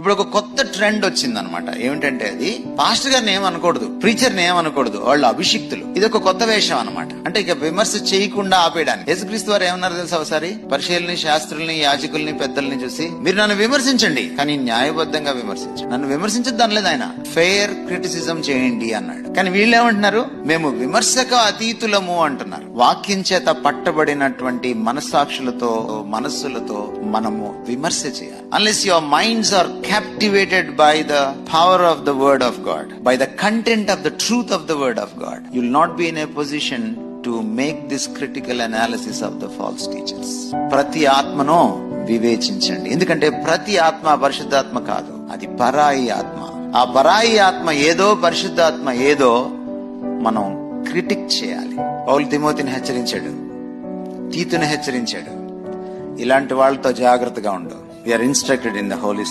ఇప్పుడు ఒక కొత్త ట్రెండ్ వచ్చింది అనమాట ఏమిటంటే అది పాస్టర్ గారిని ఏమనకూడదు ప్రీచర్ని ఏమనకూడదు వాళ్ళు అభిషిక్తులు. ఇది ఒక కొత్త వేషం అనమాట. అంటే ఇక విమర్శ చేయకుండా ఆపేయడానికి. యేసుక్రీస్తు వారు ఏమన్నారు తెలుసా ఒకసారి? పరిశీలని శాస్త్రుల్ని యాజకుల్ని పెద్దల్ని చూసి మీరు నన్ను విమర్శించండి కానీ న్యాయబద్ధంగా విమర్శించండి. నన్ను విమర్శించద్దు లేదు ఆయన. ఫెయిర్ క్రిటిసిజం చేయండి అన్నాడు. కానీ వీళ్ళు ఏమంటున్నారు? మేము విమర్శక అతీతులము అంటున్నారు. వాక్యం చేత పట్టబడినటువంటి మనస్సాక్షులతో మనస్సులతో మనము విమర్శ చేయాలి. Unless your minds are captivated by the power of the Word of God, by the content of the truth of the Word of God, you'll not be in a position to make this critical analysis of the false teachers ప్రతి ఆత్మను వివేచించండి ఎందుకంటే ప్రతి ఆత్మ పరిశుద్ధాత్మ కాదు అది పరాయి ఆత్మ ఆ పరాయి ఆత్మ ఏదో పరిశుద్ధాత్మ ఏదో మనం క్రిటిక్ చేయాలి పౌలు తిమోతిని హెచ్చరించాడు తీతుని హెచ్చరించాడు ఇలాంటి వాళ్ళతో జాగ్రత్తగా ఉండు we are instructed in the holy